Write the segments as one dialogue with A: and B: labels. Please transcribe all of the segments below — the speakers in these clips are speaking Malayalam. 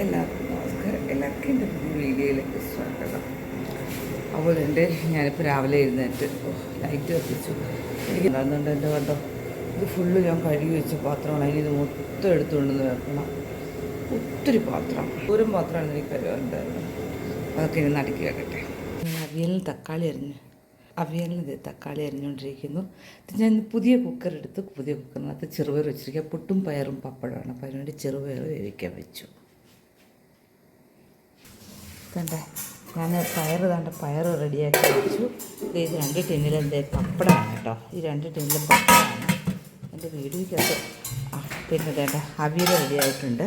A: എല്ലാവർക്കും നമസ്കാരം. എല്ലാവർക്കും എന്റെ പുതിയ വീഡിയോയിലേക്ക് സ്വാഗതം. അവളുണ്ട് ഞാനിപ്പോൾ രാവിലെ എഴുന്നേറ്റ് ലൈറ്റ് കത്തിച്ചു. എനിക്ക് എന്താണെന്നുണ്ട് എന്റെ കണ്ടോ ഇത് ഫുള്ള് ഞാൻ കഴുകി വെച്ച പാത്രമാണ്. അതിന് ഇത് മൊത്തം എടുത്തുകൊണ്ടെന്ന് വെക്കണം. ഒത്തിരി പാത്രം. ഒരു പാത്രമാണ് എനിക്ക് കഴുകാറുണ്ടായിരുന്നു അതൊക്കെ ഇനി നടുക്കി വെക്കട്ടെ. അവിയലിന് തക്കാളി അരിഞ്ഞ് അവിയലിന് തക്കാളി അരിഞ്ഞുകൊണ്ടിരിക്കുന്നു. ഞാൻ പുതിയ കുക്കർ എടുത്ത് പുതിയ കുക്കറിനകത്ത് ചെറുപയർ വെച്ചിരിക്കുക. പുട്ടും പയറും പപ്പടമാണ്. അപ്പോൾ അതിനുവേണ്ടി ചെറുപയർ വേവിക്കാൻ വെച്ചു. കണ്ടേ ഞാൻ പയർ കണ്ട പയർ റെഡിയാക്കി വെച്ചു. ഇത് രണ്ട് ടിന്നിലും എന്റെ പപ്പടമാണ് കേട്ടോ. ഈ രണ്ട് ടിന്നിലും പപ്പടമാണ്. എന്റെ വീഡിയോയ്ക്കകത്ത് പിന്നെ വേണ്ട അവിയൽ റെഡിയായിട്ടുണ്ട്.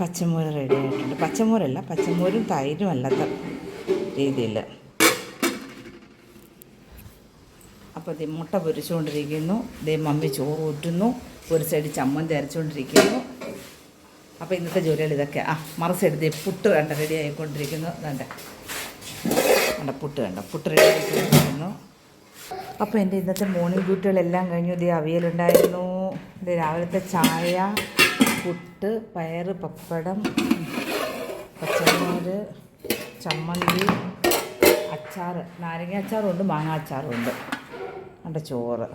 A: പച്ചമോര് റെഡിയായിട്ടുണ്ട്. പച്ചമോരല്ല പച്ചമോരും തൈരും അല്ലാത്ത രീതിയിൽ. അപ്പോൾ ദേ മുട്ട പൊരിച്ചുകൊണ്ടിരിക്കുന്നു. ദേ മമ്മി ചോറ് ഊറ്റുന്നു. ഒരു സൈഡ് ചമ്മന്തി അരച്ചുകൊണ്ടിരിക്കുന്നു. അപ്പോൾ ഇന്നത്തെ ജോലികൾ ഇതൊക്കെ. ആ മറു സൈഡ് പുട്ട് കണ്ട റെഡി ആയിക്കൊണ്ടിരിക്കുന്നു. വേണ്ട വേണ്ട പുട്ട് വേണ്ട പുട്ട് റെഡി ആയിക്കൊണ്ടിരിക്കുന്നു. അപ്പോൾ എന്റെ ഇന്നത്തെ മോർണിംഗ് ഡ്യൂട്ടികളെല്ലാം കഴിഞ്ഞു. ഇത് അവിയലുണ്ടായിരുന്നു. ഇത് രാവിലത്തെ ചായ പുട്ട് പയർ പപ്പടം പച്ചമോര് ചമ്മന്തി അച്ചാറ്. നാരങ്ങ അച്ചാറുണ്ട് മാങ്ങ അച്ചാറുണ്ട്. എന്റെ ചോറ്.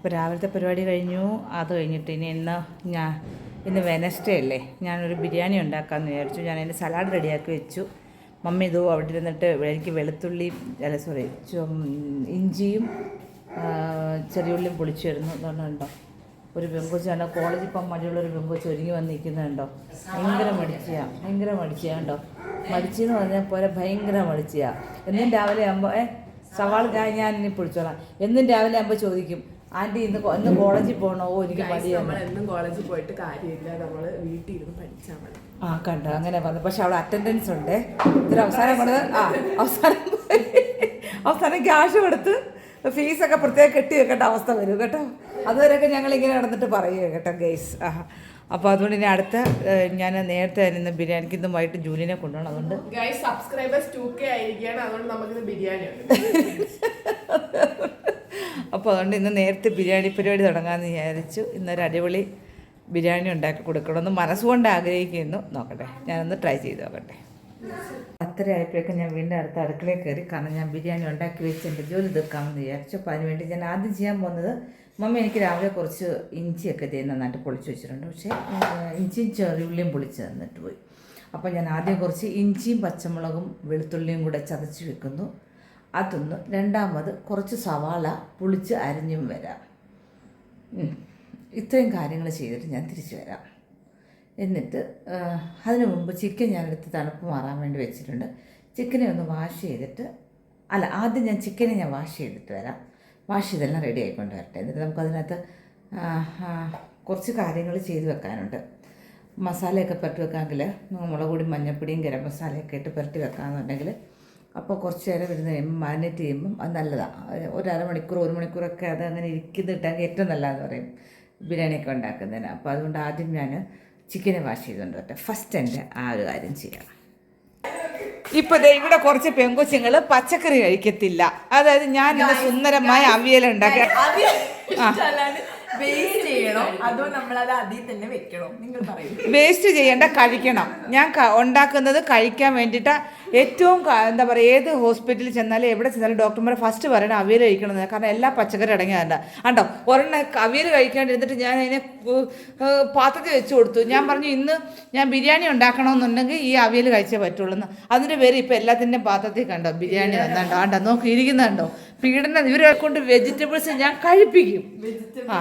A: അപ്പോൾ രാവിലത്തെ പരിപാടി കഴിഞ്ഞു. അത് കഴിഞ്ഞിട്ട് ഇനി ഇന്ന് ഞാൻ ഇന്ന് വെനസ്ഡേ അല്ലേ? ഞാനൊരു ബിരിയാണി ഉണ്ടാക്കാമെന്ന് വിചാരിച്ചു. ഞാൻ അതിന്റെ സലാഡ് റെഡിയാക്കി വെച്ചു. മമ്മി ഇതോ അവിടെ ഇരുന്നിട്ട് എനിക്ക് വെളുത്തുള്ളി അല്ല സോറി ഇഞ്ചിയും ചെറിയ ഉള്ളിയും പൊളിച്ചു വരുന്നു എന്നുണ്ടോ ഒരു പെങ്കൊച്ചാണ് കോളേജിൽ പോകാൻ മടിയുള്ള ഒരു പെങ്കൊച്ച് ഒരുങ്ങി വന്ന് നിൽക്കുന്നുണ്ടോ ഭയങ്കര മടിച്ചിയാ ഭയങ്കര മടിച്ചിയാ കണ്ടോ? മടിച്ചെന്ന് പറഞ്ഞാൽ പോലെ ഭയങ്കര മടിച്ചിയാ. എന്നും രാവിലെ ആകുമ്പോൾ ഏ സവാൾ ഞാൻ ഇനി പൊളിച്ചോളാം. എന്നും രാവിലെ ആകുമ്പോൾ ചോദിക്കും ആന്റി ഇന്ന് ഇന്ന് കോളേജിൽ പോകണോ ഓ എനിക്ക്
B: നമ്മൾ എന്നും കോളേജിൽ പോയിട്ട് കാര്യമില്ല. നമ്മൾ വീട്ടിൽ ഇരുന്ന് പഠിച്ചാൽ മതി.
A: ആ കണ്ടോ? അങ്ങനെ വന്നു. പക്ഷെ അവിടെ അറ്റൻഡൻസ് ഉണ്ട്. ഇതിന് അവസാനം കൊണ്ട് ആ അവസാനം അവസാനം ക്യാഷ് കൊടുത്ത് ഫീസൊക്കെ പ്രത്യേകം കെട്ടി വെക്കേണ്ട അവസ്ഥ വരും കേട്ടോ? അതുവരെയൊക്കെ ഞങ്ങൾ ഇങ്ങനെ നടന്നിട്ട് പറയുക കേട്ടോ ഗൈസ് ആ അപ്പോൾ അതുകൊണ്ട് ഇനി അടുത്ത ഞാൻ നേരത്തെ ഇന്ന് ബിരിയാണിക്ക് ഇന്ന് വൈകിട്ട് ജൂലിനെ കൊണ്ടുപോകണം. അതുകൊണ്ട്
B: ഗൈസ് സബ്സ്ക്രൈബേഴ്സ് ടു കെ ആയിരിക്കുകയാണ്. അതുകൊണ്ട് നമുക്കിന്ന് ബിരിയാണി ഉണ്ട്
A: അപ്പോൾ അതുകൊണ്ട് ഇന്ന് നേരത്തെ ബിരിയാണി പരിപാടി തുടങ്ങാമെന്ന് വിചാരിച്ചു. ഇന്നൊരു അടിപൊളി ബിരിയാണി ഉണ്ടാക്കി കൊടുക്കണമെന്ന് മനസ്സുകൊണ്ട് ആഗ്രഹിക്കുന്നു. നോക്കട്ടെ ഞാനൊന്ന് ട്രൈ ചെയ്ത് നോക്കട്ടെ. പത്തര ആയപ്പോഴേക്കും ഞാൻ വീണ്ടും അടുത്ത അടുക്കളയിൽ കയറി കാരണം ഞാൻ ബിരിയാണി ഉണ്ടാക്കി വെച്ച് എന്റെ ജോലി തീർക്കാമെന്ന് വിചാരിച്ചു. അപ്പോൾ അതിനുവേണ്ടി ഞാൻ ആദ്യം ചെയ്യാൻ പോകുന്നത് മമ്മി എനിക്ക് രാവിലെ കുറച്ച് ഇഞ്ചിയൊക്കെ ചെയ്ത് നന്നായിട്ട് പൊളിച്ച് വെച്ചിട്ടുണ്ട്. പക്ഷേ ഇഞ്ചിയും ചെറിയുള്ളിയും പൊളിച്ച് തന്നിട്ട് പോയി. അപ്പോൾ ഞാൻ ആദ്യം കുറച്ച് ഇഞ്ചിയും പച്ചമുളകും വെളുത്തുള്ളിയും കൂടെ ചതച്ച് വെക്കുന്നു. അതൊന്ന് രണ്ടാമത് കുറച്ച് സവാള പുളിച്ച് അരിഞ്ഞും വരാം. ഇത്രയും കാര്യങ്ങൾ ചെയ്തിട്ട് ഞാൻ തിരിച്ചു വരാം. എന്നിട്ട് അതിനു മുമ്പ് ചിക്കൻ ഞാനെടുത്ത് തണുപ്പ് മാറാൻ വേണ്ടി വെച്ചിട്ടുണ്ട്. ചിക്കനെ ഒന്ന് വാഷ് ചെയ്തിട്ട് അല്ല ആദ്യം ഞാൻ ചിക്കനെ ഞാൻ വാഷ് ചെയ്തിട്ട് വരാം. വാഷ് ചെയ്തെല്ലാം റെഡി ആയിക്കൊണ്ട് വരട്ടെ. എന്നിട്ട് നമുക്കതിനകത്ത് കുറച്ച് കാര്യങ്ങൾ ചെയ്തു വെക്കാനുണ്ട്. മസാലയൊക്കെ പുരട്ടി വെക്കാമെങ്കിൽ മുളക് പൊടി മഞ്ഞൾപ്പൊടിയും ഗരം മസാലയൊക്കെ ഇട്ട് പുരട്ടി വെക്കാമെന്നുണ്ടെങ്കിൽ അപ്പോൾ കുറച്ച് നേരം ഇരുന്ന് കഴിയുമ്പോൾ മാരിനേറ്റ് ചെയ്യുമ്പം അത് നല്ലതാണ് ഒരു അരമണിക്കൂർ ഒരു മണിക്കൂറൊക്കെ അത് അങ്ങനെ ഇരിക്കുന്നിട്ടാൽ ഏറ്റവും നല്ലതെന്ന് പറയും ബിരിയാണിയൊക്കെ ഉണ്ടാക്കുന്നതിന്. അപ്പോൾ അതുകൊണ്ട് ആദ്യം ഞാൻ ചിക്കനെ വാഷ് ചെയ്തുകൊണ്ട് വരട്ടെ. ഫസ്റ്റ് എന്റെ ആ ഒരു കാര്യം ചെയ്യാം. ഇപ്പോൾ ദേ ഇവിടെ കുറച്ച് പെങ്കൊച്ചുങ്ങൾ പച്ചക്കറി കഴിക്കത്തില്ല. അതായത് ഞാൻ ഇന്ന് സുന്ദരമായ അവിയൽ ഉണ്ടാക്കി
B: വേസ്റ്റ് ചെയ്യണോ. അതോ നമ്മളത് അതിൽ തന്നെ വെക്കണോ. നിങ്ങൾ പറയൂ.
A: വേസ്റ്റ് ചെയ്യേണ്ട കഴിക്കണം. ഞാൻ ഉണ്ടാക്കുന്നത് കഴിക്കാൻ വേണ്ടിയിട്ട് ഏറ്റവും എന്താ പറയുക ഏത് ഹോസ്പിറ്റലിൽ ചെന്നാലും എവിടെ ചെന്നാലും ഡോക്ടർമാർ ഫസ്റ്റ് പറയണം അവിയൽ കഴിക്കണമെന്ന്. കാരണം എല്ലാ പച്ചക്കറി അടങ്ങിയതല്ല കണ്ടോ? ഒരെണ്ണം അവിയൽ കഴിക്കാണ്ടിരുന്നിട്ട് ഞാൻ അതിനെ പാത്രത്തിൽ വെച്ച് കൊടുത്തു. ഞാൻ പറഞ്ഞു ഇന്ന് ഞാൻ ബിരിയാണി ഉണ്ടാക്കണമെന്നുണ്ടെങ്കിൽ ഈ അവിയൽ കഴിച്ചേ പറ്റുള്ളൂ എന്ന്. അതിന്റെ പേര് ഇപ്പം എല്ലാത്തിന്റെയും പാത്രത്തിൽ കണ്ടോ? ബിരിയാണി വന്നുണ്ടോ കണ്ടോ? നോക്കി ഇരിക്കുന്നുണ്ടോ പീഡനം ഇവരെ കൊണ്ട് വെജിറ്റബിൾസ് ഞാൻ കഴിപ്പിക്കും. ആ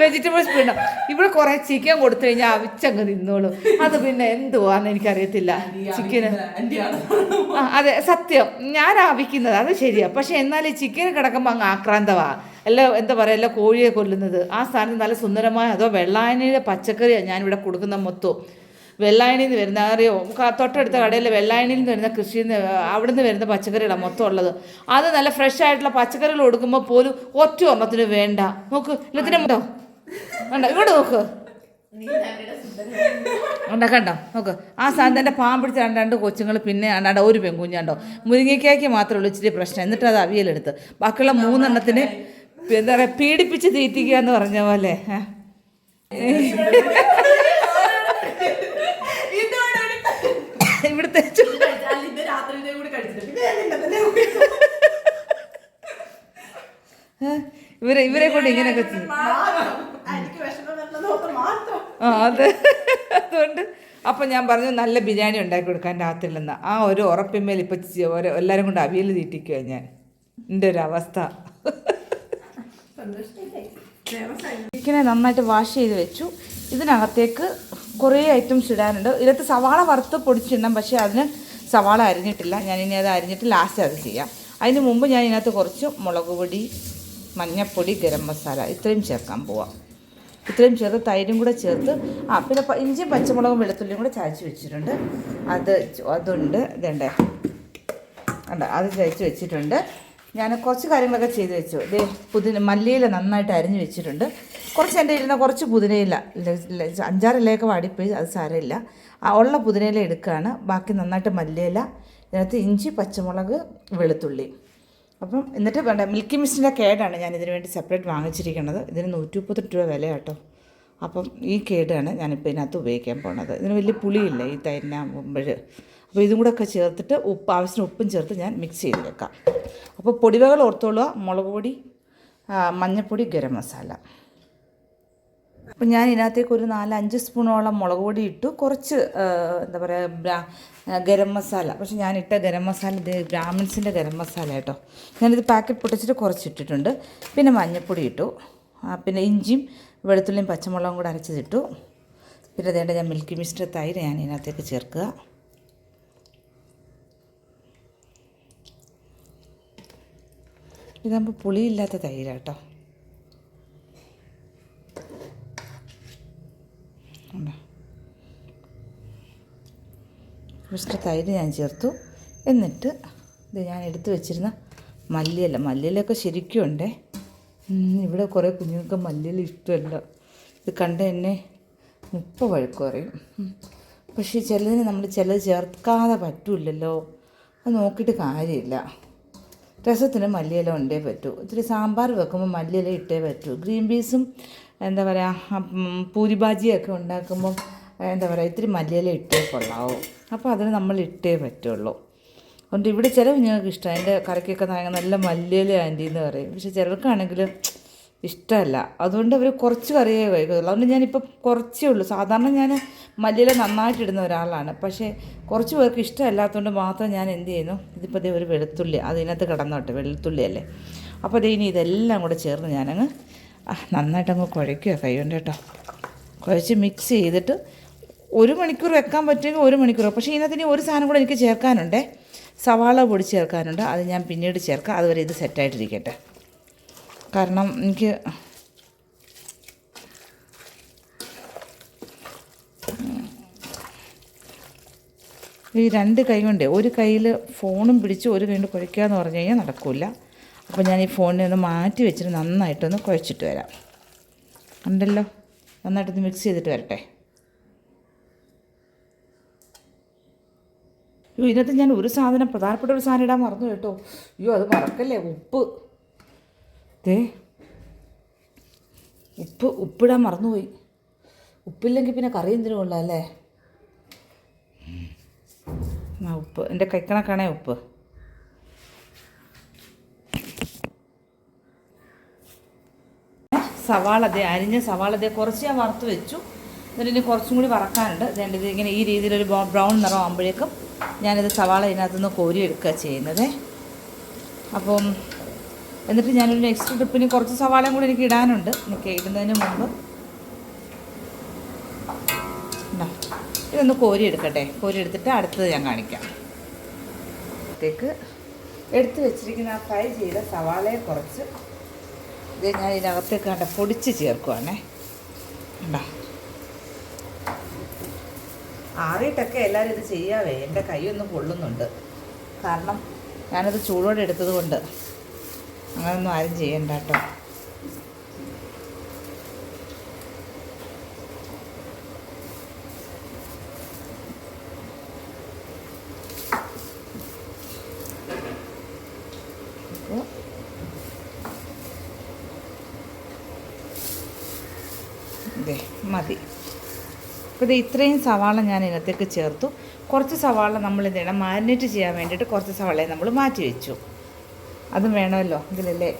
A: വെജിറ്റബിൾസ് പീഡനം. ഇവിടെ കുറേ ചിക്കൻ കൊടുത്തു കഴിഞ്ഞാൽ അവിച്ചങ്ങ് നിന്നോളും അത് പിന്നെ എന്തുവാന്ന് എനിക്കറിയത്തില്ല. ചിക്കന് ആ അതെ സത്യം. ഞാൻ ആവിക്കുന്നത് അത് ശരിയാ. പക്ഷെ എന്നാൽ ഈ ചിക്കൻ കിടക്കുമ്പോൾ അങ്ങ് ആക്രാന്തവാ. അല്ല എന്താ പറയുക അല്ല കോഴിയെ കൊല്ലുന്നത്. ആ സ്ഥാനത്ത് നല്ല സുന്ദരമായ അതോ വെള്ളായനയുടെ പച്ചക്കറിയാണ് ഞാനിവിടെ കൊടുക്കുന്ന മൊത്തം. വെള്ളായണിയിൽ നിന്ന് വരുന്ന അറിയോ? തൊട്ടടുത്ത കടയിൽ വെള്ളായണിയിൽ നിന്ന് വരുന്ന കൃഷിയിൽ നിന്ന് അവിടെ നിന്ന് വരുന്ന പച്ചക്കറികളാണ് മൊത്തം ഉള്ളത്. അത് നല്ല ഫ്രഷ് ആയിട്ടുള്ള പച്ചക്കറികൾ കൊടുക്കുമ്പോൾ പോലും ഒറ്റ ഒരെണ്ണത്തിന് വേണ്ട. നോക്ക് എല്ലാത്തിനും ഉണ്ടോ? വേണ്ട ഇവിടെ നോക്ക്. കണ്ടോ കണ്ടോ? നോക്ക്. ആ സാധനത്തിന്റെ പാമ്പ് പിടിച്ച രണ്ട് രണ്ട് കൊച്ചുങ്ങൾ പിന്നെ അണ്ടാണ്ട് ഒരു പെൺകുഞ്ഞാണ്ടോ. മുരിങ്ങയ്ക്കായ്ക്ക് മാത്രമേ ഉള്ളൂ ഇച്ചിരി പ്രശ്നം. എന്നിട്ട് അത് അവിയലെടുത്ത്. ബാക്കിയുള്ള മൂന്നെണ്ണത്തിന് എന്താ പറയുക പീഡിപ്പിച്ച് തീറ്റിക്കുക എന്ന് പറഞ്ഞ പോലെ ഏ? ഇവിടുത്തെ ചു-
B: ഇത് രാത്രിയിലെ കൂടി കഴിച്ചിട്ട് പിന്നെ ഞാൻ നിന്നെ തന്നെ ഉപയോഗിച്ചു.
A: ഇവരെ ഇവരെ കൊണ്ട് ഇങ്ങനെയൊക്കെ ആ അതെ. അതുകൊണ്ട് അപ്പം ഞാൻ പറഞ്ഞു നല്ല ബിരിയാണി ഉണ്ടാക്കി കൊടുക്കാൻ രാത്രിയിലെന്ന്. ആ ഒരു ഉറപ്പിന്മേൽ ഇപ്പം എല്ലാരും എല്ലാവരും കൊണ്ട് അവിയൽ തീറ്റിക്കുക ഞാൻ. എന്റെ ഒരു അവസ്ഥ. ചിക്കനെ നന്നായിട്ട് വാഷ് ചെയ്ത് വെച്ചു. ഇതിനകത്തേക്ക് കുറേ ഐറ്റംസ് ഇടാനുണ്ട്. ഇതിനകത്ത് സവാള വറുത്ത് പൊടിച്ചിടണം. പക്ഷേ അതിന് സവാള അരിഞ്ഞിട്ടില്ല. ഞാനിനി അത് അരിഞ്ഞിട്ട് ലാസ്റ്റ് അത് ചെയ്യാം. അതിന് മുമ്പ് ഞാൻ ഇതിനകത്ത് കുറച്ച് മുളക് പൊടി മഞ്ഞൾപ്പൊടി ഗരം മസാല ഇത്രയും ചേർക്കാൻ പോവാം. ഇത്രയും ചേർത്ത് തൈരും കൂടെ ചേർത്ത് ആ പിന്നെ ഇഞ്ചി ഇഞ്ചിയും പച്ചമുളകും വെളുത്തുള്ളിയും കൂടെ ചായച്ച് വെച്ചിട്ടുണ്ട്. അത് അതുണ്ട്. ഇതുണ്ടേ? അത് ചായച്ച് വെച്ചിട്ടുണ്ട്. ഞാൻ കുറച്ച് കാര്യങ്ങളൊക്കെ ചെയ്ത് വെച്ചു. ദേ പുതിന മല്ലിയില നന്നായിട്ട് അരിഞ്ഞു വെച്ചിട്ടുണ്ട്. കുറച്ച് എന്റെ ഇരുന്ന കുറച്ച് പുതിനയില ല- ല- അഞ്ചാറ് ഇലയൊക്കെ വാടിപ്പോയി അത് സാരമില്ല. ഉള്ള പുതിനയില എടുക്കുകയാണ്. ബാക്കി നന്നായിട്ട് മല്ലിയില ഇതിനകത്ത് ഇഞ്ചി പച്ചമുളക് വെളുത്തുള്ളി. അപ്പം എന്നിട്ട് വേണ്ട മിൽക്കി മിസ്റ്റിന്റെ കേടാണ് ഞാൻ ഇതിനു വേണ്ടി സെപ്പറേറ്റ് വാങ്ങിച്ചിരിക്കുന്നത്. ഇതിന് നൂറ്റി മുപ്പത്തെട്ട് രൂപ വില കേട്ടോ. അപ്പം ഈ കേടാണ് ഞാനിപ്പോൾ ഇതിനകത്ത് ഉപയോഗിക്കാൻ പോണത്. ഇതിന് വലിയ പുളിയില്ല ഈ തൈരിനാകുമ്പോൾ അപ്പോൾ ഇതും കൂടെ ഒക്കെ ചേർത്തിട്ട് ഉപ്പ് ആവശ്യത്തിന് ഉപ്പും ചേർത്ത് ഞാൻ മിക്സ് ചെയ്ത് വെക്കാം അപ്പോൾ പൊടിവകൾ ഓർത്തോളുക മുളക് പൊടി മഞ്ഞൾപ്പൊടി ഗരം മസാല. അപ്പം ഞാൻ ഇതിനകത്തേക്ക് ഒരു നാല് അഞ്ച് സ്പൂണോളം മുളക് പൊടി ഇട്ടു. കുറച്ച് എന്താ പറയുക ബ്രാ ഗരം മസാല. പക്ഷെ ഞാൻ ഇട്ട ഗരം മസാല ഇത് ബ്രാഹ്മിൻസിന്റെ ഗരം മസാല കേട്ടോ. ഞാനിത് പാക്കറ്റ് പൊട്ടിച്ചിട്ട് കുറച്ച് ഇട്ടിട്ടുണ്ട് പിന്നെ മഞ്ഞൾപ്പൊടി ഇട്ടു. പിന്നെ ഇഞ്ചിയും വെളുത്തുള്ളിയും പച്ചമുളകും കൂടെ അരച്ചതിട്ടു. പിന്നെ അതേണ്ട ഞാൻ മിൽക്കി മിസ്റ്റർ തൈര് ഞാൻ ഇതിനകത്തേക്ക് ചേർക്കുക. ഇതാകുമ്പോൾ പുളിയില്ലാത്ത തൈരാട്ടോ. കുറച്ച് തൈര് ഞാൻ ചേർത്തു. എന്നിട്ട് ഇത് ഞാൻ എടുത്തു വെച്ചിരുന്ന മല്ലിയില. മല്ലിയിലൊക്കെ ശരിക്കും ഉണ്ടേ. ഇവിടെ കുറേ കുഞ്ഞുങ്ങൾക്ക് മല്ലിയില ഇഷ്ടമല്ല. ഇത് കണ്ട് എന്നെ മുപ്പ വഴക്ക് പറയും. പക്ഷേ ചിലതിന് നമ്മൾ ചിലത് ചേർക്കാതെ പറ്റില്ലല്ലോ. അത് നോക്കിയിട്ട് കാര്യമില്ല. രസത്തിന് മല്ലിയില ഉണ്ടേ പറ്റൂ. ഇത്തിരി സാമ്പാർ വെക്കുമ്പോൾ മല്ലിയില ഇട്ടേ പറ്റൂ. ഗ്രീൻ പീസും എന്താ പറയുക പൂരിബാജിയൊക്കെ ഉണ്ടാക്കുമ്പം എന്താ പറയുക ഇത്തിരി മല്ലിയില ഇട്ടേ കൊള്ളാവൂ. അപ്പോൾ അതിന് നമ്മൾ ഇട്ടേ പറ്റുള്ളൂ. അതുകൊണ്ട് ഇവിടെ ചില കുഞ്ഞുങ്ങൾക്ക് ഇഷ്ടമാണ് എന്റെ കറിക്കൊക്കെ നല്ല മല്ലിയില ആന്റി എന്ന് പറയും. പക്ഷെ ചിലർക്കാണെങ്കിൽ ഇഷ്ടമല്ല. അതുകൊണ്ട് അവർ കുറച്ച് കറിയേ കഴിക്കുള്ളൂ അതുകൊണ്ട് ഞാനിപ്പോൾ കുറച്ചേ ഉള്ളൂ. സാധാരണ ഞാൻ മല്ലിയില നന്നായിട്ട് ഇടുന്ന ഒരാളാണ്. പക്ഷേ കുറച്ച് പേർക്ക് ഇഷ്ടമല്ലാത്തതുകൊണ്ട് മാത്രം ഞാൻ എന്ത് ചെയ്യുന്നു? ഇതിപ്പോൾ ദേ ഒരു വെളുത്തുള്ളി അതിനകത്ത് കിടന്നോട്ടെ വെളുത്തുള്ളി അല്ലേ അപ്പോൾ ദേ ഇനി ഇതെല്ലാം കൂടെ ചേർന്ന് ഞാനങ്ങ് നന്നായിട്ട് നന്നായിട്ടങ്ങ് കുഴയ്ക്കുക കൈ കൊണ്ട് കേട്ടോ. കുഴച്ച് മിക്സ് ചെയ്തിട്ട് ഒരു മണിക്കൂർ വെക്കാൻ പറ്റുമെങ്കിൽ ഒരു മണിക്കൂർ പക്ഷേ ഇതിനകത്ത് ഇനി ഒരു സാധനം കൂടെ എനിക്ക് ചേർക്കാനുണ്ടേ. സവാള പൊടി ചേർക്കാനുണ്ട്. അത് ഞാൻ പിന്നീട് ചേർക്കാം. അതുവരെ ഇത് സെറ്റായിട്ടിരിക്കട്ടെ കാരണം എനിക്ക് ഈ രണ്ട് കൈ കൊണ്ട് ഒരു കയ്യിൽ ഫോണും പിടിച്ച് ഒരു കൈ കൊണ്ട് കുഴയ്ക്കുക എന്ന് പറഞ്ഞു കഴിഞ്ഞാൽ നടക്കില്ല അപ്പോൾ ഞാൻ ഈ ഫോണിനെ ഒന്ന് മാറ്റി വെച്ചിട്ട് നന്നായിട്ടൊന്ന് കുഴച്ചിട്ട് വരാം. ഉണ്ടല്ലോ നന്നായിട്ടൊന്ന് മിക്സ് ചെയ്തിട്ട് വരട്ടെ. അയ്യോ ഇതിനകത്ത് ഞാൻ ഒരു സാധനം പ്രധാനപ്പെട്ട ഒരു സാധനം ഇടാൻ മറന്നു കേട്ടോ. അയ്യോ അത് മറക്കല്ലേ? ഉപ്പ്. ദേ ഉപ്പ് ഉപ്പിടാൻ മറന്നുപോയി. ഉപ്പില്ലെങ്കിൽ പിന്നെ കറി എന്തിനു കൊള്ളാം അല്ലേ? ആ ഉപ്പ് എന്റെ കൈക്കണക്കാണേ ഉപ്പ്. സവാള ദേ അരിഞ്ഞ സവാള ദേ കുറച്ച് ഞാൻ വറുത്ത് വെച്ചു. എന്നിട്ട് ഇനി കുറച്ചും കൂടി വറക്കാനുണ്ട്. അതുകൊണ്ട് ഇത് ഇങ്ങനെ ഈ രീതിയിലൊരു ബ്രൗ- ബ്രൗൺ നിറം ആകുമ്പോഴേക്കും ഞാനിത് സവാള ഇതിനകത്തുനിന്ന് കോരി എടുക്കുക ചെയ്യുന്നത്. അപ്പം എന്നിട്ട് ഞാനൊരു നെക്സ്റ്റ് ട്രിപ്പിന് കുറച്ച് സവാളയും കൂടി എനിക്ക് ഇടാനുണ്ട്. എനിക്ക് ഇടുന്നതിന് മുമ്പ്. ഇതാ, ഇതൊന്ന് കോരി എടുക്കട്ടെ. കോരി എടുത്തിട്ട് അടുത്തത് ഞാൻ കാണിക്കാം. ത്തേക്ക് എടുത്ത് വെച്ചിരിക്കുന്ന ആ ഫ്രൈ ചെയ്ത സവാളയെ കുറച്ച് ഇത് ഞാൻ ഇതിനകത്തേക്ക് കണ്ട പൊടിച്ച് ചേർക്കുവാണേ. ഉണ്ടോ ആറിയിട്ടൊക്കെ എല്ലാവരും ഇത് ചെയ്യാവേ. എന്റെ കൈയൊന്ന് പൊള്ളുന്നുണ്ട്. കാരണം ഞാനത് ചൂടോടെ എടുത്തത് കൊണ്ട് അങ്ങനൊന്നും ആരും ചെയ്യണ്ട കേട്ടോ. മതി. അപ്പോൾ ഇത് ഇത്രയും സവാള ഞാൻ ഇതിനകത്തേക്ക് ചേർത്തു. കുറച്ച് സവാള നമ്മൾ ഇതിനെ മാരിനേറ്റ് ചെയ്യാൻ വേണ്ടിയിട്ട് കുറച്ച് സവാളയെ നമ്മൾ മാറ്റി വെച്ചു. അതും വേണമല്ലോ ഇതിലല്ലേ?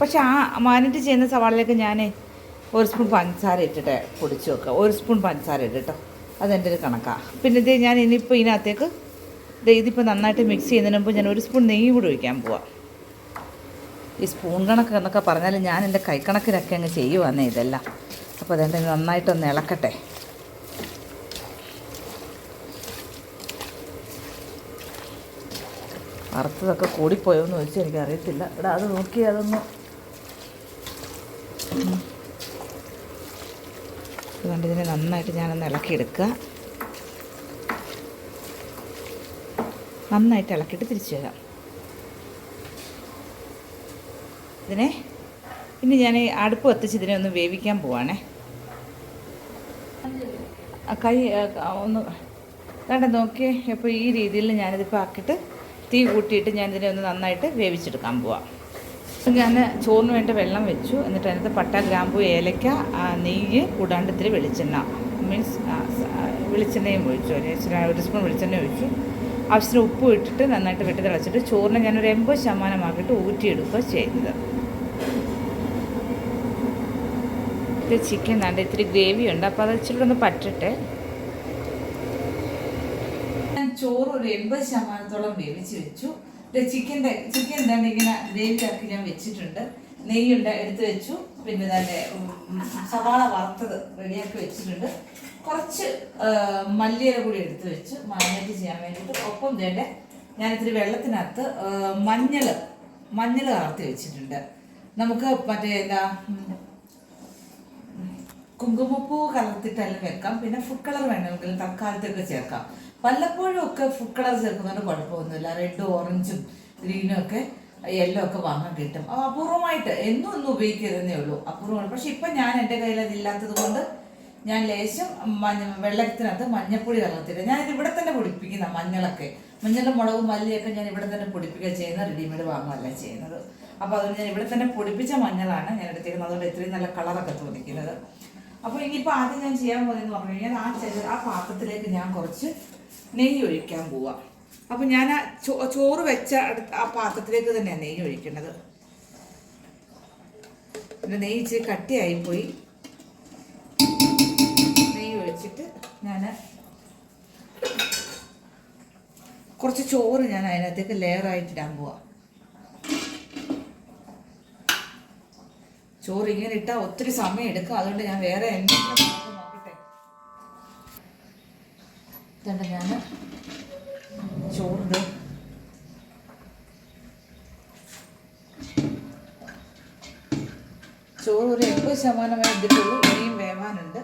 A: പക്ഷെ ആ മാനിറ്റ് ചെയ്യുന്ന സവാളയിലേക്ക് ഞാൻ ഒരു സ്പൂൺ പഞ്ചസാര ഇട്ടിട്ട് പൊടിച്ച് വെക്കുക. ഒരു സ്പൂൺ പഞ്ചസാര ഇട്ട് കേട്ടോ. അതെന്റെ ഒരു കണക്കാണ് പിന്നെ ഇത് ഞാൻ ഇനിയിപ്പോൾ ഇതിനകത്തേക്ക് ഇതിപ്പോൾ നന്നായിട്ട് മിക്സ് ചെയ്യുന്നതിന് മുമ്പ് ഞാൻ ഒരു സ്പൂൺ നെയ്യ് കൂടി ഒഴിക്കാൻ പോവാം. ഈ സ്പൂൺ കണക്ക് എന്നൊക്കെ പറഞ്ഞാൽ ഞാൻ എന്റെ കൈക്കണക്കിനൊക്കെ അങ്ങ് ചെയ്യുവാന്നേ ഇതെല്ലാം. അപ്പോൾ അതെന്റെ നന്നായിട്ടൊന്ന് ഇളക്കട്ടെ. വറുത്തതൊക്കെ കൂടിപ്പോയോന്ന് ചോദിച്ചാൽ എനിക്കറിയത്തില്ല. എടാ അത് നോക്കി അതൊന്ന്. അതുകൊണ്ട് ഇതിനെ നന്നായിട്ട് ഞാനൊന്ന് ഇളക്കിയെടുക്കുക. നന്നായിട്ട് ഇളക്കിയിട്ട് തിരിച്ചു വരാം. ഇതിനെ ഇനി ഞാൻ അടുപ്പ് കത്തിച്ച് ഇതിനെ ഒന്ന് വേവിക്കാൻ പോവാണേ. കൈ ഒന്ന് കണ്ട നോക്കിയേ അപ്പോൾ ഈ രീതിയിൽ ഞാനിതിപ്പോൾ ആക്കിയിട്ട് തീ കൂട്ടിയിട്ട് ഞാൻ ഇതിനെ ഒന്ന് നന്നായിട്ട് വേവിച്ചെടുക്കാൻ പോവാം. ഞാൻ ചോറിന് വേണ്ട വെള്ളം വെച്ചു. എന്നിട്ട് അതിനകത്ത് പട്ട ഗ്രാമ്പു ഏലക്ക നെയ്യ് കൂടാണ്ട് ഇത്തിരി വെളിച്ചെണ്ണ. മീൻസ് വെളിച്ചെണ്ണയും ഒഴിച്ചു. ഒരു സ്പൂൺ വെളിച്ചെണ്ണ ഒഴിച്ചു. ആവശ്യത്തിന് ഉപ്പ് ഇട്ടിട്ട് നന്നായിട്ട് വെട്ടി തിളച്ചിട്ട് ചോറിനെ ഞാനൊരു എൺപത് ശതമാനമാക്കിയിട്ട് ഊറ്റിയെടുക്കുക ചെയ്യുന്നത്. ചിക്കൻ നല്ല ഇത്തിരി ഗ്രേവി ഉണ്ട്. അപ്പോൾ അത് ഇച്ചിരി ഒന്ന് പറ്റട്ടെ ചോറ് ഒരു എൺപത് ശതമാനത്തോളം വേവിച്ച് വെച്ചു. ചിക്കന്റെ ചിക്കൻ എന്താണ് ഇങ്ങനെ ഗ്രേവി ആക്കി ഞാൻ വെച്ചിട്ടുണ്ട്. നെയ്യുണ്ട് എടുത്ത് വെച്ചു. പിന്നെ തന്നെ സവാള വറുത്തത് റെഡിയാക്കി വെച്ചിട്ടുണ്ട്. കുറച്ച് മല്ലിയില കൂടി എടുത്ത് വെച്ച്. മാരിനേറ്റ് ചെയ്യാൻ വേണ്ടിയിട്ട്. ഒപ്പം വേണ്ട ഞാൻ ഇത്തിരി വെള്ളത്തിനകത്ത് മഞ്ഞൾ മഞ്ഞൾ കലർത്തി വെച്ചിട്ടുണ്ട്. നമുക്ക് മറ്റേ എന്താ കുങ്കുമപ്പൂ കലർത്തിട്ടെല്ലാം വെക്കാം. പിന്നെ ഫുഡ് കളർ വേണമെങ്കിൽ തൽക്കാലത്തൊക്കെ ചേർക്കാം. വല്ലപ്പോഴും ഒക്കെ ഫുഡ് കളർ ചേർക്കുന്നതുകൊണ്ട് കുഴപ്പമൊന്നുമില്ല റെഡും ഓറഞ്ചും ഗ്രീനും ഒക്കെ യെല്ലോ ഒക്കെ വാങ്ങാൻ കിട്ടും. അപ്പോൾ അപൂർവമായിട്ട് എന്നും ഒന്നും ഉപയോഗിക്കരുതേ ഉള്ളൂ. അപൂർവമാണ്. പക്ഷെ ഇപ്പം ഞാൻ എന്റെ കയ്യിൽ അതില്ലാത്തത് കൊണ്ട് ഞാൻ ലേശം മഞ്ഞ വെള്ളത്തിനകത്ത് മഞ്ഞപ്പൊടി കലർത്തിയിട്ട് ഞാൻ ഇത് ഇവിടെ തന്നെ പൊടിപ്പിക്കുന്ന മഞ്ഞളൊക്കെ. മഞ്ഞളും മുളകും മല്ലിയൊക്കെ ഞാൻ ഇവിടെ തന്നെ പൊടിപ്പിക്കുക ചെയ്യുന്ന റെഡിമെയ്ഡ് വാങ്ങുകയല്ല ചെയ്യുന്നത്. അപ്പോൾ അതുകൊണ്ട് ഞാൻ ഇവിടെ തന്നെ പൊടിപ്പിച്ച മഞ്ഞളാണ് ഞാൻ എടുത്തിരിക്കുന്നത്. അതുകൊണ്ട് ഇത്രയും നല്ല കളറൊക്കെ തോന്നിക്കുന്നത്. അപ്പോൾ ഇനിയിപ്പോൾ ആദ്യം ഞാൻ ചെയ്യാൻ പോകുന്നതെന്ന് പറഞ്ഞു കഴിഞ്ഞാൽ ആ ചെറു ആ പാത്രത്തിലേക്ക് ഞാൻ കുറച്ച് നെയ്യ് ഒഴിക്കാൻ പോവാം. അപ്പോൾ ഞാൻ ആ ചോറ് വെച്ച ആ പാത്രത്തിലേക്ക് തന്നെയാണ് നെയ്യ് ഒഴിക്കേണ്ടത് പിന്നെ നെയ്യ് ഇച്ചിരി കട്ടിയായിപ്പോയി. നെയ്യ് ഒഴിച്ചിട്ട് ഞാൻ കുറച്ച് ചോറ് ഞാൻ അതിനകത്തേക്ക് ലെയറായിട്ട് ഇടാൻ പോവാം. ചോറ് ഇങ്ങനെ ഇട്ടാൽ ഒത്തിരി സമയം എടുക്കും. അതുകൊണ്ട് ഞാൻ വേറെ എന്തെങ്കിലും ഇതുണ്ട് ഞാൻ ചോറിട് ചോറ് ഒരു എൺപത് ശതമാനമേ എടുത്തിട്ടുള്ളൂ ഇനിയും വേവാനുണ്ട്.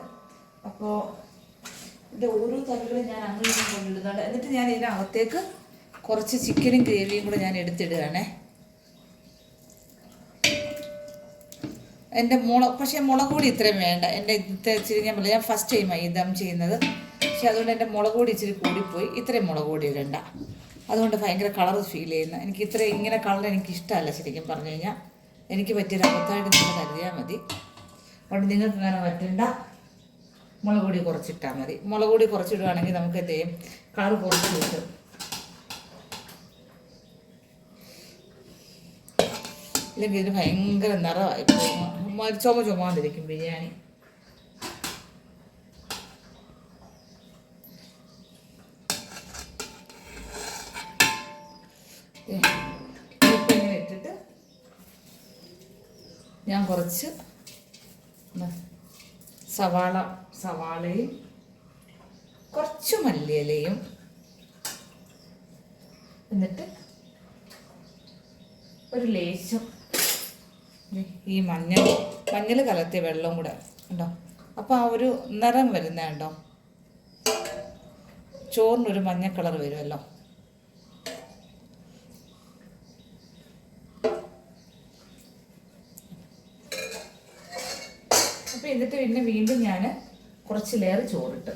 A: അപ്പോൾ ഇതിന്റെ ഓരോ തവികളും ഞാൻ അങ്ങനെ കൊണ്ടിടുന്നുണ്ട് എന്നിട്ട് ഞാൻ ഇതിനകത്തേക്ക് കുറച്ച് ചിക്കനും ഗ്രേവിയും കൂടെ ഞാൻ എടുത്തിടുകയാണേ. എന്റെ മുളക് പക്ഷേ മുളക് കൂടി ഇത്രയും വേണ്ട. എന്റെ ഇത്ര ഇച്ചിരി ഞാൻ ഞാൻ ഫസ്റ്റ് ടൈമായി ഇതം ചെയ്യുന്നത്. പക്ഷെ അതുകൊണ്ട് എന്റെ മുളക് പൊടി ഇച്ചിരി കൂടിപ്പോയി. ഇത്രയും മുളക് ഇടണ്ട. അതുകൊണ്ട് ഭയങ്കര കളർ ഫീൽ ചെയ്യുന്ന എനിക്ക് ഇത്ര ഇങ്ങനെ കളർ എനിക്ക് ഇഷ്ടമല്ല ശരിക്കും പറഞ്ഞു കഴിഞ്ഞാൽ എനിക്ക് പറ്റിയൊരു അബദ്ധമായിട്ട് നിങ്ങൾ കരുതിയാൽ മതി. അതുകൊണ്ട് നിങ്ങൾക്ക് അങ്ങനെ പറ്റണ്ട. മുളക് പൊടി കുറച്ചിട്ടാൽ മതി. മുളക് പൊടി കുറച്ചിടുകയാണെങ്കിൽ നമുക്ക് എന്ത് ചെയ്യും? കളർ കുറച്ച് കിട്ടും. ഇല്ലെങ്കിൽ ഇതിന് ഭയങ്കര നിറമായി ചുമ ചുമന്നിരിക്കും ബിരിയാണി. ഇതിപ്പോ ഇങ്ങനെ ഇട്ടിട്ട് ഞാൻ കുറച്ച് സവാള സവാളയും കുറച്ച് മല്ലിയിലയും എന്നിട്ട് ഒരു ലേശം ഈ മഞ്ഞൾ മഞ്ഞൾ കലർത്തിയ വെള്ളം കൂടെ ഉണ്ടോ? അപ്പോൾ ആ ഒരു നിറം വരുന്ന ഉണ്ടോ? ചോറിനൊരു മഞ്ഞ കളർ വരുമല്ലോ. ചെയ്തിട്ട് പിന്നെ വീണ്ടും ഞാൻ കുറച്ച് ലെയർ ചോറിട്ട്.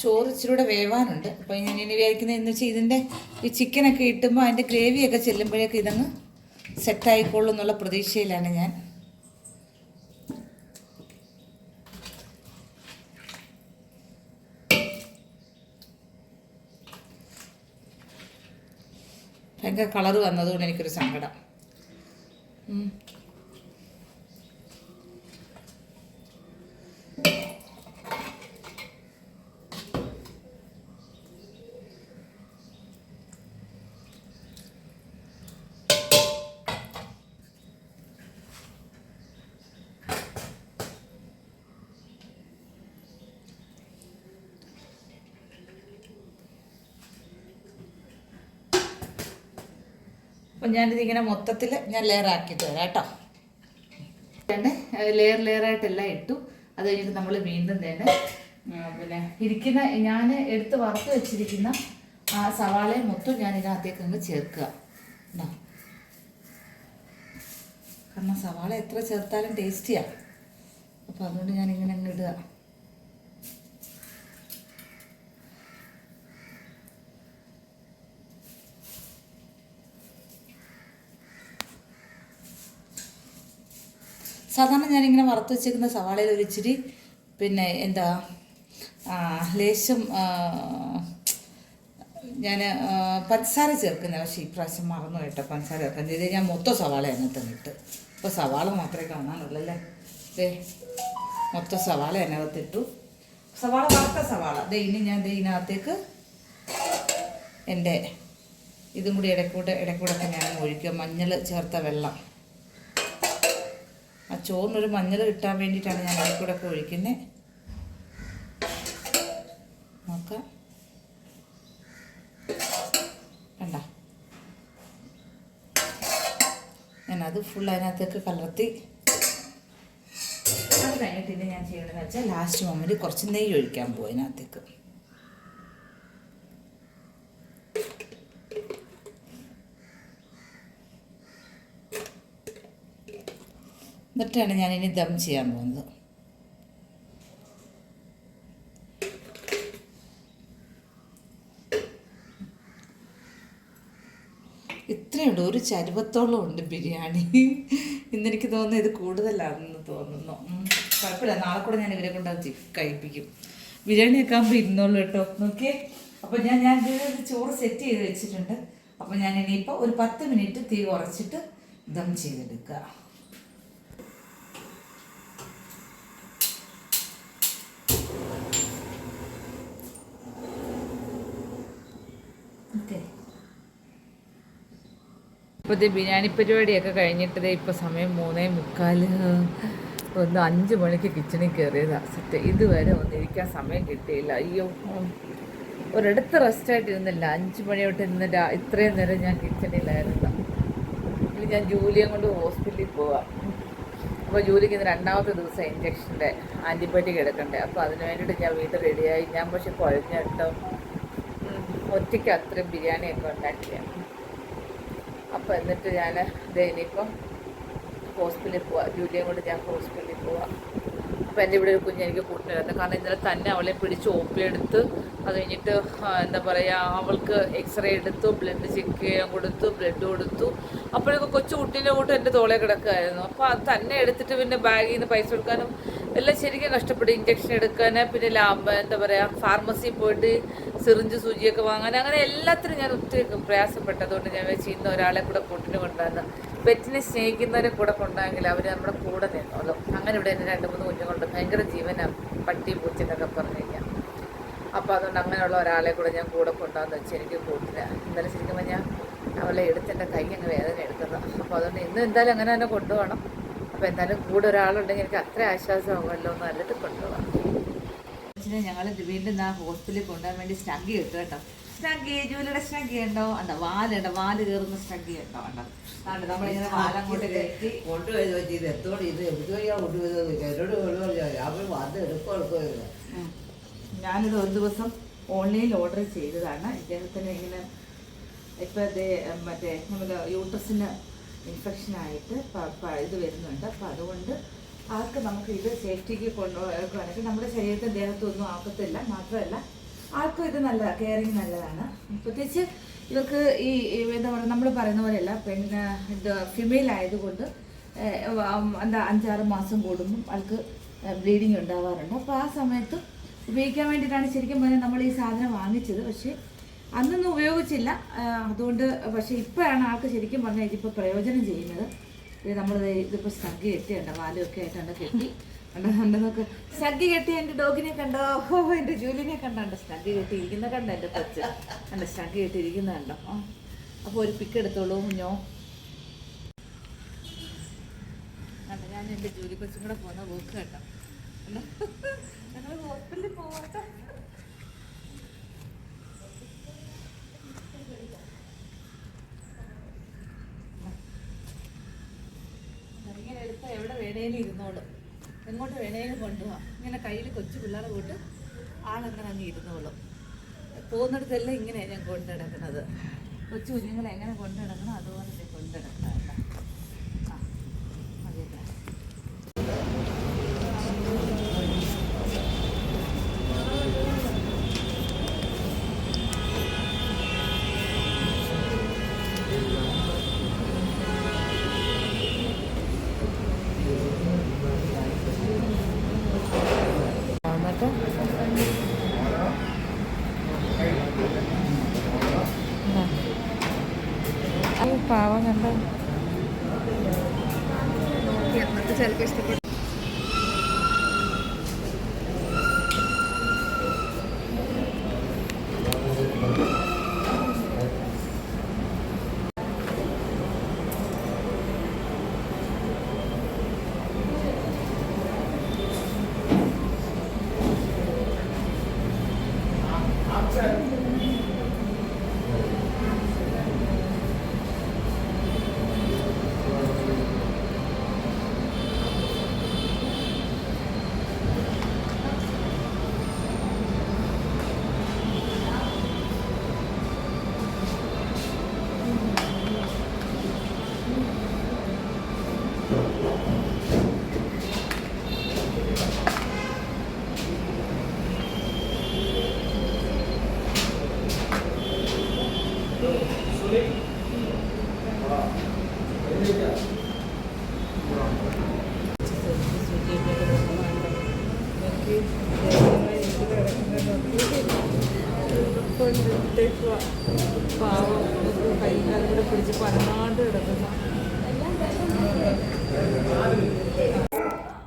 A: ചോറ് ഇച്ചിരൂടെ വേവാനുണ്ട്. അപ്പോൾ ഞാൻ ഇനി വിചാരിക്കുന്നത് എന്ന് വെച്ചാൽ ഇതിന്റെ ഈ ചിക്കനൊക്കെ ഇട്ടുമ്പോൾ അതിന്റെ ഗ്രേവിയൊക്കെ ചെല്ലുമ്പോഴേക്കും ഇതങ്ങ് സെറ്റായിക്കോളും എന്നുള്ള പ്രതീക്ഷയിലാണ് ഞാൻ. ഭയങ്കര കളർ വന്നതുകൊണ്ട് എനിക്കൊരു സങ്കടം. അപ്പം ഞാനിത് ഇങ്ങനെ മൊത്തത്തിൽ ഞാൻ ലെയർ ആക്കി തരാം കേട്ടോ. തന്നെ ലെയർ ലെയറായിട്ടെല്ലാം ഇട്ടു. അത് കഴിഞ്ഞിട്ട് നമ്മൾ വീണ്ടും തന്നെ പിന്നെ ഇരിക്കുന്ന ഞാൻ എടുത്ത് വറുത്ത് വെച്ചിരിക്കുന്ന ആ സവാളയും മൊത്തം ഞാൻ ഇതിനകത്തേക്ക് അങ്ങ് ചേർക്കുക. ഉണ്ടോ? കാരണം സവാള എത്ര ചേർത്താലും ടേസ്റ്റിയാണ് അപ്പോൾ അതുകൊണ്ട് ഞാൻ ഇങ്ങനെ അങ്ങ് ഇടുക. സാധാരണ ഞാനിങ്ങനെ വറുത്ത് വെച്ചേക്കുന്ന സവാളയിൽ ഒരു ഇച്ചിരി പിന്നെ എന്താ ലേശം ഞാൻ പഞ്ചസാര ചേർക്കുന്ന പക്ഷേ ഇപ്രാവശ്യം മറന്നു കേട്ടോ പഞ്ചസാര ചേർക്കാൻ. ചെയ്ത് ഞാൻ മൊത്തം സവാള അതിനകത്ത് ഇട്ട്. ഇപ്പോൾ സവാള മാത്രമേ കാണാനുള്ളൂ അല്ലേ? ദേ മൊത്തം സവാള അതിനകത്തിട്ടു സവാള വറുത്ത സവാള. ദേ ഇനി ഞാൻ ദേ ഇതിനകത്തേക്ക് എന്റെ ഇതും കൂടി ഇടയ്ക്കൂടെ ഇടയ്ക്കൂടെ ഒക്കെ ഞാൻ ഒഴിക്കുക മഞ്ഞൾ ചേർത്ത വെള്ളം. ആ ചോറിനൊരു മഞ്ഞൾ കിട്ടാൻ വേണ്ടിയിട്ടാണ് ഞാൻ അതിൽ കൂടെ ഒക്കെ ഒഴിക്കുന്നത് നോക്കാം. കണ്ട? ഞാനത് ഫുൾ അതിനകത്തേക്ക് കലർത്തി. അത് കഴിഞ്ഞിട്ട് ഞാൻ ചെയ്യണമെന്ന് വെച്ചാൽ ലാസ്റ്റ് മൊമെന്റ് കുറച്ച് നെയ്യ് ഒഴിക്കാൻ പോകും അതിനകത്തേക്ക്. എന്നിട്ടാണ് ഇനി ദം ചെയ്യാൻ പോകുന്നത്. ഇത്രയുണ്ട് ഒരു ചരുവത്തോളം ഉണ്ട് ബിരിയാണി. ഇന്നെനിക്ക് തോന്നുന്നു ഇത് കൂടുതലാണെന്ന് തോന്നുന്നു. കുഴപ്പമില്ല നാളെ കൂടെ ഞാൻ ഇവരെ കൊണ്ട് കഴിപ്പിക്കും. ബിരിയാണി ഒക്കെ ആകുമ്പോൾ ഇരുന്നോളൂ കേട്ടോ നോക്കിയേ. അപ്പോൾ ഞാൻ ഞാൻ ചോറ് സെറ്റ് ചെയ്ത് വെച്ചിട്ടുണ്ട്. അപ്പോൾ ഞാൻ ഇനിയിപ്പോൾ ഒരു പത്ത് മിനിറ്റ് തീ കുറച്ചിട്ട് ദം ചെയ്തെടുക്കുക. ഇപ്പോൾ ഇത് ബിരിയാണി പരിപാടിയൊക്കെ കഴിഞ്ഞിട്ട് ദേ ഇപ്പോൾ സമയം മൂന്നേ മുക്കാൽ. ഒന്ന് അഞ്ച് മണിക്ക് കിച്ചണിൽ കയറിയതാണ് സെറ്റ് ഇതുവരെ ഒന്നിരിക്കാൻ സമയം കിട്ടിയില്ല. അയ്യോ. ഒരിടത്ത് റെസ്റ്റായിട്ട് ഇരുന്നില്ല. അഞ്ച് മണി തൊട്ട് ഇന്ന് രാ- ഇത്രയും നേരം ഞാൻ കിച്ചണിലായിരുന്നു ഇനി ഞാൻ ജൂലിയും കൊണ്ട് ഹോസ്പിറ്റലിൽ പോവാം. അപ്പോൾ ജൂലിക്ക് ഇന്ന് രണ്ടാമത്തെ ദിവസം ഇഞ്ചക്ഷന്റെ ആന്റിബയോട്ടിക് എടുക്കണ്ടേ. അപ്പോൾ അതിന് വേണ്ടിയിട്ട് ഞാൻ വീട്ടിൽ റെഡിയായി ഞാൻ പക്ഷെ കുഴഞ്ഞിട്ടും ഒറ്റയ്ക്ക് അത്രയും ബിരിയാണിയൊക്കെ ഉണ്ടാക്കിയാണ് അപ്പോൾ എന്നിട്ട് ഞാൻ ഇനിയിപ്പം ഹോസ്പിറ്റലിൽ പോവാം. ജൂലിയും കൊണ്ട് ഞാൻ ഹോസ്പിറ്റലിൽ പോവാം. അപ്പോൾ എന്റെ ഇവിടെ ഒരു കുഞ്ഞ് എനിക്ക് കൂട്ടിനായിരുന്നു കാരണം ഇന്നലെ തന്നെ അവളെ പിടിച്ച് ഒ പി എടുത്ത് അത് കഴിഞ്ഞിട്ട് എന്താ പറയുക അവൾക്ക് എക്സ്റേ എടുത്തു ബ്ലഡ് ചെക്ക് ചെയ്യാൻ കൊടുത്തു ബ്ലഡ് കൊടുത്തു. അപ്പോഴൊക്കെ കൊച്ചു കുട്ടീന്റെ കൂട്ട് എന്റെ തോളെ കിടക്കുമായിരുന്നു അപ്പോൾ അത് തന്നെ എടുത്തിട്ട് പിന്നെ ബാഗിൽ നിന്ന് പൈസ കൊടുക്കാനും എല്ലാം ശരിക്കും കഷ്ടപ്പെട്ടു ഇഞ്ചക്ഷൻ എടുക്കാൻ പിന്നെ ലാബ് എന്താ പറയുക ഫാർമസിയിൽ പോയിട്ട് സിറിഞ്ച് സൂചിയൊക്കെ വാങ്ങാൻ അങ്ങനെ എല്ലാത്തിനും ഞാൻ ഒത്തിരി പ്രയാസപ്പെട്ടതുകൊണ്ട് ഞാൻ ചെയ്യുന്ന ഒരാളെ കൂടെ കൂട്ടിന് കൊണ്ടുവന്ന് പെറ്റിനെ സ്നേഹിക്കുന്നവരെ കൂടെ കൊണ്ടുവെങ്കിൽ അവർ നമ്മുടെ കൂടെ നിന്നോളൂ. അങ്ങനെ ഇവിടെ എന്റെ രണ്ട് മൂന്ന് കുഞ്ഞുങ്ങളുണ്ട് ഭയങ്കര ജീവനാണ് പട്ടി പൂച്ചെന്നൊക്കെ പറഞ്ഞു കഴിഞ്ഞാൽ. അപ്പോൾ അതുകൊണ്ട് അങ്ങനെയുള്ള ഒരാളെ കൂടെ ഞാൻ കൂടെ കൊണ്ടുവന്ന് വെച്ച് എനിക്ക് കൂട്ടിന്. ഇന്നലെ ശരിക്കും പറഞ്ഞാൽ അവളെ എടുത്തെന്റെ കൈ അങ്ങ് വേദന എടുക്കുന്നത് അപ്പോൾ അതുകൊണ്ട് ഇന്ന് എന്തായാലും അങ്ങനെ തന്നെ കൊണ്ടുപോകണം. അപ്പോൾ എന്തായാലും കൂടെ ഒരാളുണ്ടെങ്കിൽ എനിക്ക് അത്ര ആശ്വാസമാകുമല്ലോ എന്ന് പറഞ്ഞിട്ട് കൊണ്ടുപോകാം ഞങ്ങൾ വീണ്ടും ആ ഹോസ്പിറ്റലിൽ കൊണ്ടുപോകാൻ വേണ്ടി സ്റ്റഗ് കിട്ടും. കേട്ടോ സ്റ്റഗ് ജൂലിയുടെ സ്റ്റഗ് ഉണ്ടോ അണ്ട വാലുണ്ടോ വാൽ കയറുന്ന സ്റ്റഗ് ഉണ്ടോ ഉണ്ടോ അതുകൊണ്ട് നമ്മളിങ്ങനെ വാലങ്ങോട്ട് കയറ്റി.
C: കൊണ്ടുപോയി വെച്ച് ഇത്? എത്തോടെ ഇത് എവിടെയാ കൊണ്ടുപോയത്? എന്നോട് കൊണ്ടുപോയി അവർ വന്ന് എടുക്കും എടുക്കുകയില്ല
A: ഉം. ഞാനിത് ഒരു ദിവസം ഓൺലൈനിൽ ഓർഡർ ചെയ്തതാണ്. ഇദ്ദേഹത്തിന് ഇങ്ങനെ ഇപ്പം മറ്റേ നമ്മുടെ യൂട്രസിന് ഇൻഫെക്ഷനായിട്ട് ഇത് വരുന്നുണ്ട്. അപ്പം അതുകൊണ്ട് ആർക്ക് നമുക്ക് ഇത് സേഫ്റ്റിക്ക് കൊണ്ടുപോകുകയാണെങ്കിൽ നമ്മുടെ ശരീരത്തെ ദേഹത്തൊന്നും ആക്കത്തില്ല. മാത്രമല്ല ആൾക്കും ഇത് നല്ല കെയറിങ് നല്ലതാണ്. പ്രത്യേകിച്ച് ഇവർക്ക് ഈ എന്താ പറയുക നമ്മൾ പറയുന്ന പോലെയല്ല പിന്നെ ഇത് ഫിമെയിൽ ആയതുകൊണ്ട് എന്താ അഞ്ചാറ് മാസം കൂടുമ്പം ആൾക്ക് ബ്ലീഡിങ് ഉണ്ടാവാറുണ്ട്. അപ്പോൾ ആ സമയത്ത് ഉപയോഗിക്കാൻ വേണ്ടിയിട്ടാണ് ശരിക്കും പറഞ്ഞാൽ നമ്മൾ ഈ സാധനം വാങ്ങിച്ചത്. പക്ഷേ അന്നൊന്നും ഉപയോഗിച്ചില്ല. അതുകൊണ്ട് പക്ഷേ ഇപ്പോഴാണ് ആൾക്ക് ശരിക്കും പറഞ്ഞാൽ ഇതിപ്പോൾ പ്രയോജനം ചെയ്യുന്നത്. ഇത് നമ്മൾ ഇതിപ്പോൾ സ്നഗ്ഗി കെട്ടിയുണ്ട് വാലുമൊക്കെ ആയിട്ടുണ്ട് കെട്ടി. കണ്ടോ കണ്ടെന്നൊക്കെ സ്നഗ്ഗി കെട്ടി എന്റെ ഡോഗിനെ കണ്ടോ? ഓഹോ എന്റെ ജൂലിനെ കണ്ടോ? സ്നഗ്ഗി കെട്ടിയിരിക്കുന്ന കണ്ടോ എന്റെ കൊച്ച്? കണ്ടോ സ്നഗ്ഗി കെട്ടിയിരിക്കുന്ന കണ്ടോ? അപ്പോൾ ഒരു പിക്ക് എടുത്തോളൂ കുഞ്ഞോ. കണ്ടോ ഞാൻ എന്റെ ജൂലി കൊച്ചും കൂടെ പോകുന്ന പോക്ക് കേട്ടോ. ഞങ്ങൾ ഹോസ്പിറ്റലിൽ പോകട്ടെ ഇങ്ങനെ എടുത്ത് എവിടെ വേണേലും ഇരുന്നോളും. എങ്ങോട്ട് വേണേലും കൊണ്ടുപോകാം ഇങ്ങനെ കയ്യിൽ കൊച്ചു പിള്ളേരെ കൂട്ട് ആളങ്ങനെ അങ്ങ് ഇരുന്നോളും. പോകുന്നിടത്തെല്ലാം ഇങ്ങനെയാണ് ഞാൻ കൊണ്ടു നടക്കുന്നത് കൊച്ചു കുഞ്ഞുങ്ങളെ എങ്ങനെ കൊണ്ടു നടക്കണം അതുപോലെ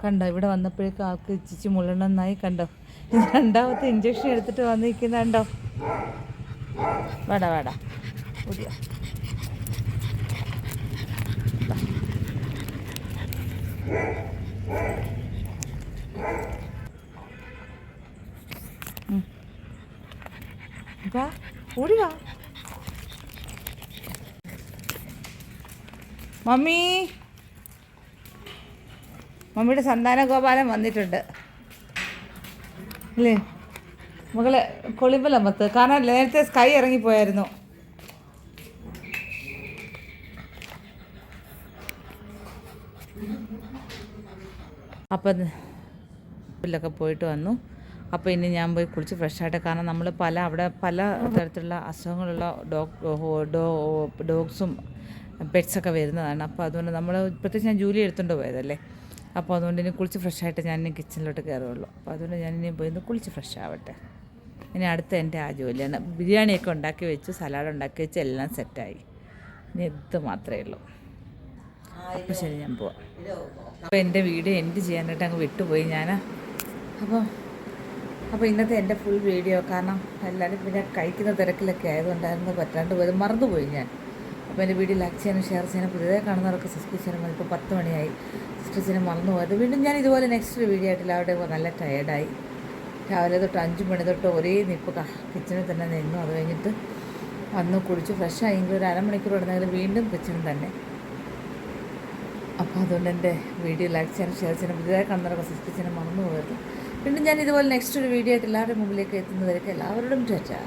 A: കണ്ടോ ഇവിടെ വന്നപ്പോഴേക്കും ആൾക്ക് ഇച്ചിച്ച് മുള്ളണമെന്നായി കണ്ടോ. രണ്ടാമത്തെ ഇഞ്ചക്ഷൻ എടുത്തിട്ട് വന്നിരിക്കുന്നുണ്ടോ വേടാ വേടാ. വേട ഉം. വാ ഓടി വാ മമ്മി. മമ്മിയുടെ സന്താന ഗോപാലൻ വന്നിട്ടുണ്ട്. അല്ലേ മകളെ കൊളിമ്പലമ്മത്ത് കാരണം നേരത്തെ സ്കൈ ഇറങ്ങിപ്പോയായിരുന്നു. അപ്പം ിലൊക്കെ പോയിട്ട് വന്നു. അപ്പോൾ ഇനി ഞാൻ പോയി കുളിച്ച് ഫ്രഷായിട്ട് കാരണം നമ്മൾ പല അവിടെ പല തരത്തിലുള്ള അസുഖങ്ങളുള്ള ഡോഗ് ഡോഗ്സും പെറ്റ്സൊക്കെ വരുന്നതാണ്. അപ്പോൾ അതുകൊണ്ട് നമ്മൾ പ്രത്യേകിച്ച് ഞാൻ ജൂലി എടുത്തുകൊണ്ട് പോയതല്ലേ? അപ്പോൾ അതുകൊണ്ട് ഇനി കുളിച്ച് ഫ്രഷായിട്ട് ഞാൻ ഇനി കിച്ചണിലോട്ട് കയറുള്ളൂ അപ്പോൾ അതുകൊണ്ട് ഞാൻ ഇനി പോയി ഒന്ന് കുളിച്ച് ഫ്രഷ് ആവട്ടെ. ഇനി അടുത്ത എന്റെ ആ ജോലിയാണ്. ബിരിയാണിയൊക്കെ ഉണ്ടാക്കി വെച്ചു സലാഡ് ഉണ്ടാക്കി വെച്ച് എല്ലാം സെറ്റായി ഇനി ഇത് മാത്രമേ ഉള്ളൂ. അപ്പോൾ ശരി ഞാൻ പോവാം. അപ്പോൾ എന്റെ വീഡിയോ എൻഡ് ചെയ്യാനായിട്ട് അങ്ങ് വിട്ടുപോയി ഞാൻ അപ്പോൾ അപ്പോൾ ഇന്നത്തെ എന്റെ ഫുൾ വീഡിയോ കാരണം എല്ലാവരും പിന്നെ കഴിക്കുന്ന തിരക്കിലൊക്കെ ആയതുകൊണ്ടായിരുന്നു പറ്റാണ്ട് പോയത്. മറന്നുപോയി ഞാൻ. അപ്പോൾ എന്റെ വീഡിയോ ലൈക്ക് ചെയ്യാനും ഷെയർ ചെയ്യാനും പുതിയതായി കാണുന്നവർക്ക് സബ്സ്ക്രൈബ് ചെയ്യാനും ഇപ്പോൾ പത്ത് മണിയായി. ചെയ്യാനും മറന്നു പോയത്. വീണ്ടും ഞാൻ ഇതുപോലെ നെക്സ്റ്റ് വീഡിയോ ആയിട്ട് അവിടെ നല്ല ടയേർഡായി രാവിലെ തൊട്ട് അഞ്ച് മണി തൊട്ട് ഒരേ നിപ്പ് കിച്ചണിൽ തന്നെ നിന്നു. അത് കഴിഞ്ഞിട്ട് വന്ന് കുളിച്ച്. ഫ്രഷ് ആയെങ്കിൽ ഒരു അരമണിക്കൂർ ഇടുന്നെങ്കിൽ വീണ്ടും കിച്ചണിൽ തന്നെ. അപ്പോൾ അതുകൊണ്ട് എന്റെ വീഡിയോ ലൈക്ക് ചെയ്യാനും ഷെയർ ചെയ്യാനും പുതിയതായി കാണുന്നവരൊക്കെ സബ്സ്ക്രൈബ് ചെയ്യാനും മറന്നു പോകരുത് വീണ്ടും ഞാൻ ഇതുപോലെ നെക്സ്റ്റ് ഒരു വീഡിയോ ആയിട്ട് എല്ലാവരുടെയും മുമ്പിലേക്ക് എത്തുന്നവരൊക്കെ എല്ലാവരോടും ചേച്ചാ